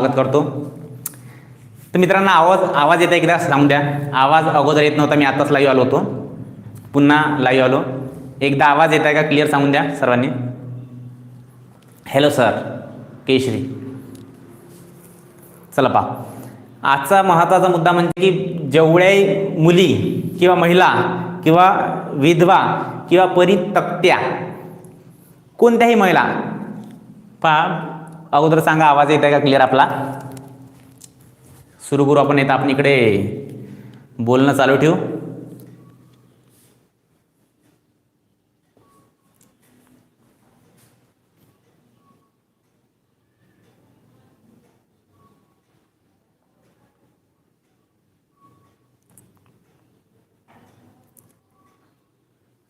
स्वागत करतो. तर मित्रांनो आवाज आवाज येत एकदा सांगून द्या. आवाज अगोदर येत नव्हता मी आताच लाईव्ह आलो होतो. पुन्हा लाईव्ह आलो. एकदा आवाज येत आहे का? क्लिअर सांगून द्या सर्वांनी. हॅलो सर केशरी. चला पा आजचा महत्त्वाचा मुद्दा म्हणजे की जेवढ्याही मुली किंवा महिला किंवा विधवा किंवा परितक्त्या कोणत्याही महिला पहा अगोदर सांगा आवाज येत आहे का क्लिअर आपला? सुरू करू आपण येतं आपण इकडे. बोलणं चालू ठेवू.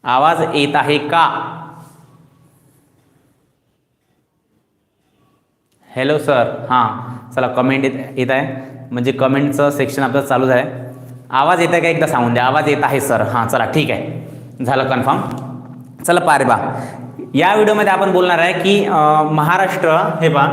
आवाज येत आहे का? हॅलो सर हां. चला कमेंट येत येत आहे. म्हणजे कमेंटचं सेक्शन आपलं चालूच आहे आवाज येत आहे का? एकदा सांगून द्या. आवाज येत आहे सर हां चला ठीक आहे. झालं कन्फर्म चला पारे बा. या व्हिडिओमध्ये आपण बोलणार आहे की महाराष्ट्र हे पा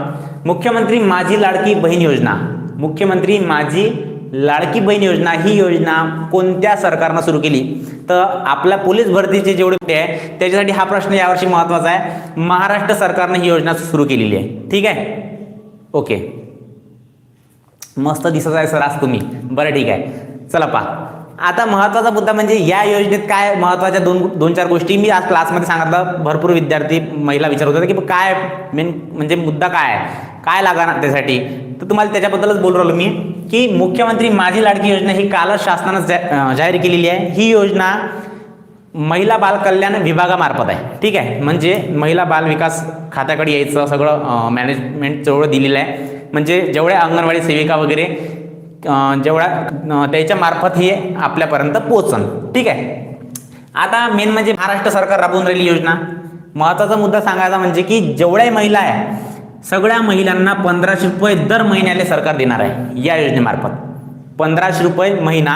मुख्यमंत्री माझी लाडकी बहीण योजना. मुख्यमंत्री माझी लाडकी बहीण योजना ही योजना कोणत्या सरकारनं सुरू केली? तर आपल्या पोलीस भरतीचे जेवढे आहे त्याच्यासाठी हा प्रश्न यावर्षी महत्त्वाचा आहे. महाराष्ट्र सरकारनं ही योजना सुरू केलेली आहे. ठीक आहे? ओके. मस्त दिसत आहे सर आज तुम्ही. बरं ठीक आहे. चला पा आता महत्त्वाचा मुद्दा म्हणजे या योजनेत काय महत्त्वाच्या दोन दोन चार गोष्टी. मी आज क्लासमध्ये सांगितलं भरपूर विद्यार्थी महिला विचारत होत्या की काय मेन म्हणजे मुद्दा काय आहे? काय लागणार त्यासाठी? तर तुम्हाला त्याच्याबद्दलच बोलू राहिलो मी की मुख्यमंत्री माझी लाडकी योजना ही कालच शासनानं जा जाहीर केलेली आहे. ही योजना महिला बाल कल्याण विभागामार्फत आहे. ठीक आहे? म्हणजे महिला बाल विकास खात्याकडे यायचं सगळं मॅनेजमेंट जवळ दिलेलं आहे. म्हणजे जेवढ्या अंगणवाडी सेविका वगैरे जेवढ्या त्याच्या मार्फत हे आपल्यापर्यंत पोचन ठीक आहे? आता मेन म्हणजे महाराष्ट्र सरकार राबवून राहिली योजना. महत्त्वाचा मुद्दा सांगायचा म्हणजे की जेवढ्या महिला आहे सगळ्या महिलांना पंधराशे रुपये दर महिन्याला सरकार देणार आहे या योजनेमार्फत. पंधराशे रुपये महिना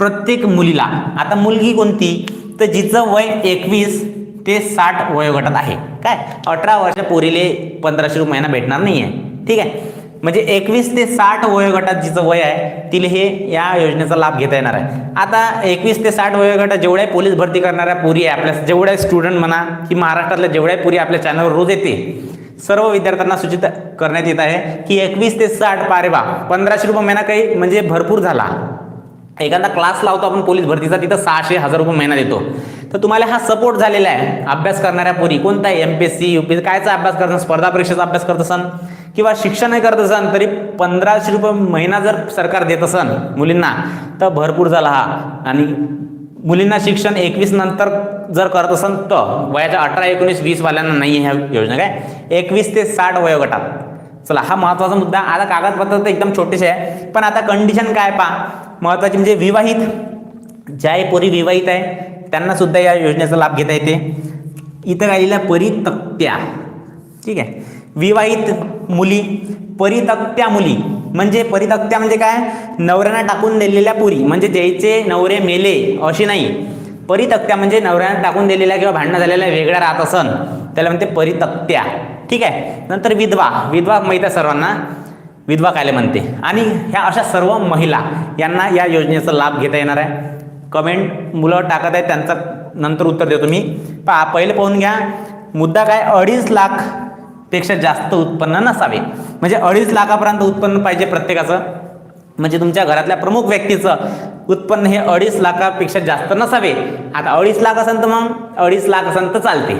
प्रत्येक मुलीला आता मुलगी कोणती? तर जिचं वय एकवीस ते साठ वयोगटात आहे. काय? अठरा वर्ष पोरीले पंधराशे रुपये महिना भेटणार नाही आहे ठीक आहे? म्हणजे एकवीस ते साठ वयोगटात जिचं वय आहे तिला हे या योजनेचा लाभ घेता येणार आहे. आता एकवीस ते साठ वयोगटात जेवढ्या पोलीस भरती करणाऱ्या पोरी आहे आपल्या जेवढ्या स्टुडंट म्हणा की महाराष्ट्रातल्या जेवढ्या पोरी आपल्या चॅनलवर रोज येते सर्व विद्यार्थ्यांना सूचित करण्यात येत आहे की एकवीस ते साठ पारे बा पंधराशे रुपये महिना काही म्हणजे भरपूर झाला. एखादा क्लास लावतो आपण पोलीस भरतीचा तिथं सहाशे हजार रुपये महिना देतो. तर तुम्हाला हा सपोर्ट झालेला आहे. अभ्यास करणाऱ्या पोरी कोणता M P S C U P S कायचा अभ्यास करत स्पर्धा परीक्षेचा अभ्यास करत असन? किंवा शिक्षणही करत असन तरी पंधराशे रुपये महिना जर सरकार देत असन मुलींना तर भरपूर झाला हा. आणि मुलींना शिक्षण एकवीस नंतर जर करत असन तर वयाच्या अठरा एकोणीस वीस वाल्यांना नाही ह्या योजना काय? एकवीस ते साठ वयोगटात. चला हा महत्त्वाचा मुद्दा. आता कागदपत्र तर एकदम छोटेसे आहे. पण आता कंडिशन काय पा महत्त्वाची म्हणजे विवाहित. ज्या पोरी विवाहित आहे त्यांना सुद्धा या योजनेचा लाभ घेता येते. इथं राहिलेल्या परितक्त्या. ठीक आहे. विवाहित मुली परितक्त्या मुली. म्हणजे परितक्त्या म्हणजे काय? नवऱ्यानं टाकून दिलेल्या पुरी. म्हणजे ज्याचे नवरे मेले अशी नाही. परितक्त्या म्हणजे नवऱ्यानं टाकून दिलेल्या किंवा भांडणं झालेल्या वेगळ्या राहत असन. त्याला म्हणते परितक्त्या. ठीक आहे. नंतर विधवा. विधवा माहीत आहे सर्वांना? विधवा कायले म्हणते. आणि ह्या अशा सर्व महिला यांना या योजनेचा लाभ घेता येणार आहे. कमेंट मुलं टाकत आहेत त्यांचा नंतर उत्तर देतो मी. पा पहिले पाहून घ्या. मुद्दा काय? अडीच लाखपेक्षा जास्त उत्पन्न नसावे. म्हणजे अडीच लाखापर्यंत उत्पन्न पाहिजे प्रत्येकाचं. म्हणजे तुमच्या घरातल्या प्रमुख व्यक्तीचं उत्पन्न हे अडीच लाखापेक्षा जास्त नसावे. आता अडीच लाख असेल तर मग अडीच लाख असेल तर चालते.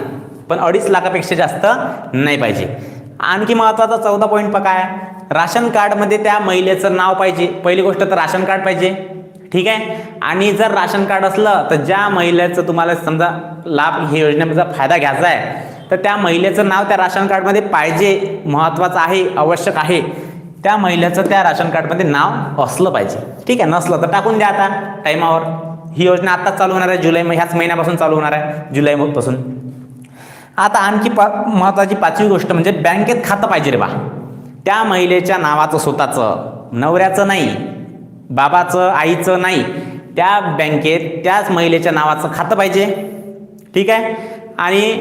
पण अडीच लाखापेक्षा जास्त नाही पाहिजे. आणखी महत्त्वाचा चौदा पॉईंट पका आहे राशन कार्डमध्ये त्या महिलेचं नाव पाहिजे. पहिली गोष्ट तर राशन कार्ड पाहिजे. ठीक आहे? आणि जर राशन कार्ड असलं तर ज्या महिलेचं तुम्हाला समजा लाभ ही योजनेचा फायदा घ्यायचा आहे तर त्या महिलेचं नाव त्या राशन कार्डमध्ये पाहिजे महत्त्वाचं आहे आवश्यक आहे. त्या महिलेचं त्या राशन कार्डमध्ये नाव असलं पाहिजे. ठीक आहे? नसलं तर टाकून द्या आता टाईमावर ही योजना आत्ताच चालू होणार आहे जुलै ह्याच महिन्यापासून चालू होणार आहे जुलैपासून आता आणखी पा महत्त्वाची पाचवी गोष्ट म्हणजे बँकेत खातं पाहिजे रे बा. त्या महिलेच्या नावाचं स्वतःचं नवऱ्याचं नाही बाबाचं आईचं नाही त्या बँकेत त्याच महिलेच्या नावाचं खातं पाहिजे. ठीक आहे? आणि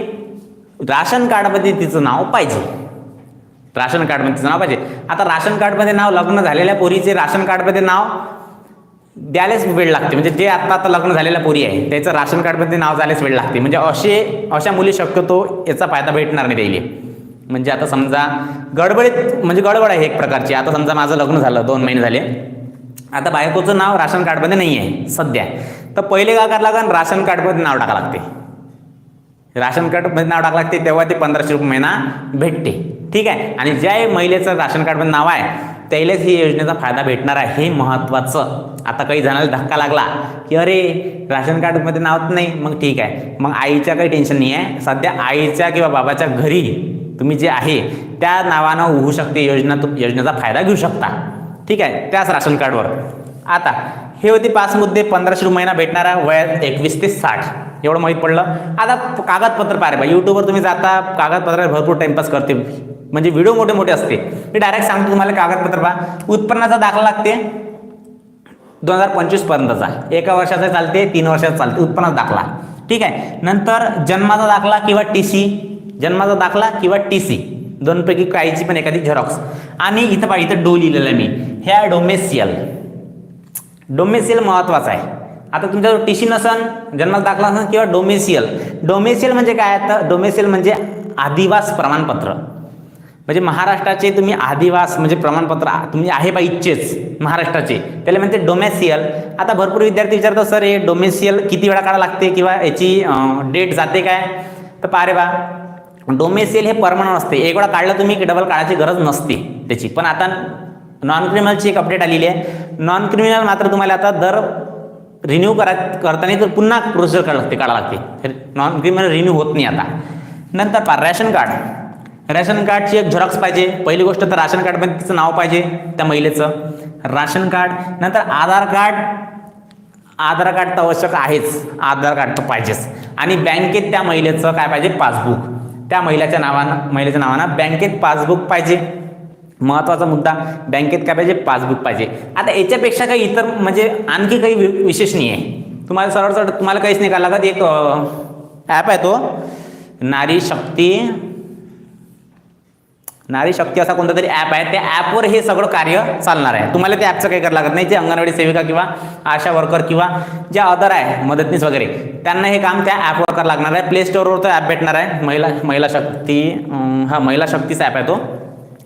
राशन कार्डमध्ये तिचं नाव पाहिजे. राशन कार्डमध्ये तिचं नाव पाहिजे. आता राशन कार्डमध्ये नाव लग्न झालेल्या पोरीचे राशन कार्डमध्ये नाव द्यायलाच वेळ लागते. म्हणजे जे आता आता लग्न झालेल्या पोरी आहे त्याचं राशन कार्डमध्ये नाव जायलाच वेळ लागते. म्हणजे असे अशा मुली शक्यतो याचा फायदा भेटणार नाही त्याला म्हणजे आता समजा गडबडीत म्हणजे गडबड आहे एक प्रकारची. आता समजा माझं लग्न झालं दोन महिने झाले. आता बायकोचं नाव राशन कार्डमध्ये नाही आहे सध्या. तर पहिले काय करावं लागेल राशन कार्डमध्ये नाव टाकावं लागते. राशन कार्डमध्ये नाव टाकावं लागते तेव्हा ते पंधराशे रुपये महिना भेटते. ठीक आहे? आणि ज्या महिलेचं राशन कार्डमध्ये नाव आहे त्यालाच ही योजनेचा फायदा भेटणार आहे हे महत्त्वाचं. आता काही जणांना धक्का लागला की अरे राशन कार्डमध्ये नावच नाही. मग ठीक आहे. मग आईच्या काही टेन्शन नाही आहे सध्या आईच्या किंवा बाबाच्या घरी तुम्ही जे आहे त्या नावानं होऊ शकते योजना तु योजनेचा फायदा घेऊ शकता. ठीक आहे? त्याच राशन कार्डवर. आता हे होते पाच मुद्दे पंधराशे रुपये महिना भेटणारा वयात एकवीस ते साठ. एवढं माहीत पडलं? आता कागदपत्र पारे बा यूट्यूबवर तुम्ही जाता कागदपत्र भरपूर टाइमपास करते म्हणजे व्हिडिओ मोठे मोठे असते मी डायरेक्ट सांगतो तुम्हाला कागदपत्र पहा. उत्पन्नाचा दाखला लागते. दोन हजार पंचवीसपर्यंतचा एका वर्षाचा चालते तीन वर्षाचा चालते. उत्पन्नाचा दाखला. ठीक आहे? नंतर जन्माचा दाखला किंवा टी सी जन्माचा दाखला किंवा टी सी दोनपैकी काहीची पण एखादी झेरॉक्स आणि इथं पाहिजे इथं डो लिहिलेलं आहे मी. ह्या डोमेसियल डोमेसियल महत्त्वाचा आहे. आता तुमच्याजवळ टी सी नसन जन्माचा दाखला नसन किंवा डोमेसियल डोमेसियल म्हणजे काय? तर डोमेसियल म्हणजे आदिवास प्रमाणपत्र. म्हणजे महाराष्ट्राचे तुम्ही आदिवास म्हणजे प्रमाणपत्र तुम्ही आहे बा इच्छेच महाराष्ट्राचे. त्याला म्हणते डोमेसियल आता भरपूर विद्यार्थी विचारतात सर हे डोमेसियल किती वेळा काढा लागते? किंवा याची डेट जाते काय? तर पारे बा डोमेसेल हे परमनंट असते. एक वेळा काढलं तुम्ही की डबल काढायची गरज नसते त्याची. पण आता नॉन क्रिमिनलची एक अपडेट आलेली आहे. नॉन क्रिमिनल मात्र तुम्हाला आता दर रिन्यू करा करताना तर पुन्हा प्रोसिजर काढा लागते काढावं लागते. नॉन क्रिमिनल रिन्यू होत नाही आता. नंतर पा रॅशन कार्ड रॅशन कार्डची एक झेरॉक्स पाहिजे. पहिली गोष्ट तर राशन कार्डमध्ये तिचं नाव पाहिजे त्या महिलेचं. राशन कार्ड नंतर आधार कार्ड आधार कार्ड तर आवश्यक आहेच. आधार कार्ड तर पाहिजेच. आणि बँकेत त्या महिलेचं काय पाहिजे? पासबुक त्या महिलाच्या नावानं महिलेच्या नावानं बँकेत पासबुक पाहिजे. महत्त्वाचा मुद्दा बँकेत काय पाहिजे? पासबुक पाहिजे. आता याच्यापेक्षा काही इतर म्हणजे आणखी काही वि- विशेष नाही आहे तुम्हाला सरळ सरळ तुम्हाला काहीच नाही का लागत. एक ॲप आहे तो. नारी शक्ती नारी शक्ती असा कोणता तरी ॲप आहे. त्या ॲपवर हे सगळं कार्य चालणार आहे. तुम्हाला त्या ॲपचं काही करावं लागत नाही. जे अंगणवाडी सेविका किंवा आशा वर्कर किंवा ज्या अदर आहे मदतनीस वगैरे त्यांना हे काम त्या ॲपवर करावं लागणार आहे. प्ले स्टोअरवर तो ॲप भेटणार आहे. महिला महिला शक्ती हा महिला शक्तीचा ॲप आहे तो.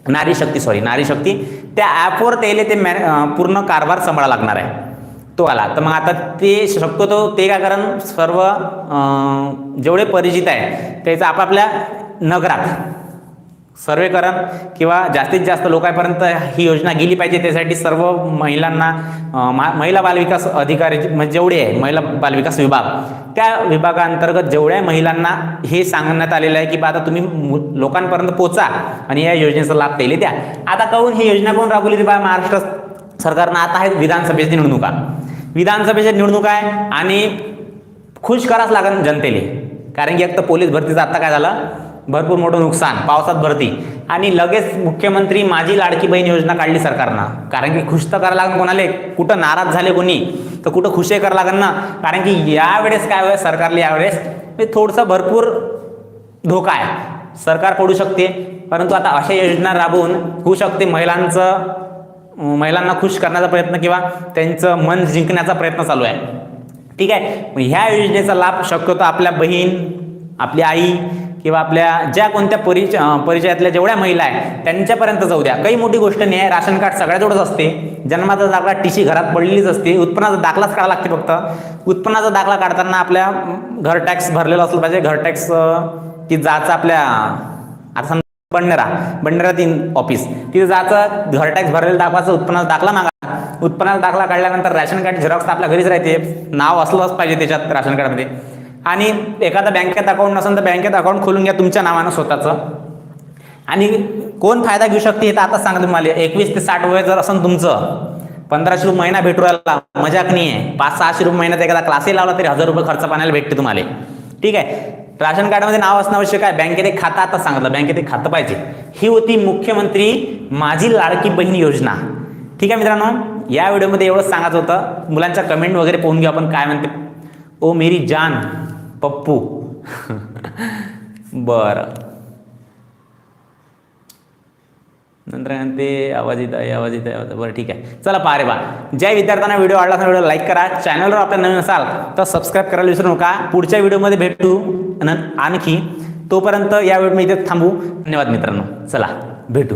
नारी शक्ती सॉरी नारी शक्ती. त्या ॲपवर त्याला ते मॅ पूर्ण कारभार सांभाळा लागणार आहे. तो आला. तर मग आता ते शक्यतो ते काय कारण? सर्व जेवढे परिचित आहे त्याचं आपापल्या नगरात सर्वेकरण किंवा जास्तीत जास्त लोकांपर्यंत ही योजना गेली पाहिजे त्यासाठी सर्व महिलांना मा- महिला बालविकास अधिकारी म्हणजे जेवढे आहे महिला बालविकास विभाग त्या विभागाअंतर्गत जेवढ्या महिलांना हे सांगण्यात आलेलं आहे की बा आता तुम्ही मु- लोकांपर्यंत पोचा आणि या योजनेचा लाभ पहिले द्या. आता काहून ही योजना कोण राबवली ती बा महाराष्ट्र सरकारनं? आता आहेत विधानसभेची निवडणुका. विधानसभेच्या निवडणुका आहे आणि खुश करावंच लागेल जनतेले. कारण की एक तर पोलीस भरतीचं आता काय झालं? भरपूर मोठं नुकसान पावसात भरती. आणि लगेच मुख्यमंत्री माझी लाडकी बहीण योजना काढली सरकारनं. कारण की खुश तर करायला लागेल कोणाले? कुठं नाराज झाले कोणी? तर कुठं खुशही करावं लागेल ना? कारण की यावेळेस काय होय सरकारला यावेळेस हे थोडंसं भरपूर धोका आहे. सरकार पडू शकते परंतु आता अशा योजना राबवून होऊ शकते महिलांचं महिलांना खुश करण्याचा प्रयत्न किंवा त्यांचं मन जिंकण्याचा प्रयत्न चालू आहे. ठीक आहे? मग ह्या योजनेचा लाभ शक्यतो आपल्या बहीण आपली आई किंवा आपल्या ज्या कोणत्या परिचय परिचयातल्या जेवढ्या महिला आहेत त्यांच्यापर्यंत जाऊ द्या. काही मोठी गोष्ट नाही आहे राशन कार्ड सगळ्याजवळच असते. जन्माचा दाखला टीशी घरात पडलेलीच असते. उत्पन्नाचा दाखलाच काढावा लागते फक्त. उत्पन्नाचा दाखला काढताना आपल्या घर टॅक्स भरलेला असलं पाहिजे. घर टॅक्स ती जायचं आपल्या आता समजा बंडरा बंडरा तीन ऑफिस तिथे जायचं घर टॅक्स भरलेलं दाखवायचं उत्पन्नाचा दाखला मागा. उत्पन्नाचा दाखला काढल्यानंतर राशन कार्ड झेरॉक्स आपल्या घरीच राहते. नाव असलंच पाहिजे त्याच्यात राशन कार्डमध्ये. आणि एखादा बँकेत अकाउंट नसेल तर बँकेत अकाउंट खोलून घ्या तुमच्या नावानं स्वतःचं. आणि कोण फायदा घेऊ शकते हे तर आता सांगा तुम्हाला. एकवीस ते साठ वय जर असेल तुमचं पंधराशे रुपये महिना भेटू राहिला मजाक नाही आहे पाच सहाशे रुपये महिन्यात एखादा क्लासही लावला तरी हजार रुपये खर्च पाण्याला भेटते तुम्हाला. ठीक आहे? राशन कार्डमध्ये नाव असणं आवश्यक आहे. बँकेत एक खातं आता सांगितलं. बँकेत एक खातं पाहिजे. ही होती मुख्यमंत्री माझी लाडकी बहीण योजना. ठीक आहे मित्रांनो? या व्हिडिओमध्ये एवढंच सांगायचं होतं. मुलांच्या कमेंट वगैरे पाहून घेऊ आपण. काय म्हणते? ओ मेरी जान. पप्पू. बरं. नंतर काय ते आवाज येत आहे आवाज येत आहे आवाज- बरं ठीक आहे. चला पहा रे बा. ज्या विद्यार्थ्यांना व्हिडिओ आवडला असेल व्हिडिओ लाईक करा. चॅनलवर आपल्या नवीन असाल तर सबस्क्राईब करायला विसरू नका. पुढच्या व्हिडिओमध्ये भेटू. आणखी तोपर्यंत या व्हिडिओ मी इथे थांबू. धन्यवाद मित्रांनो. चला भेटू.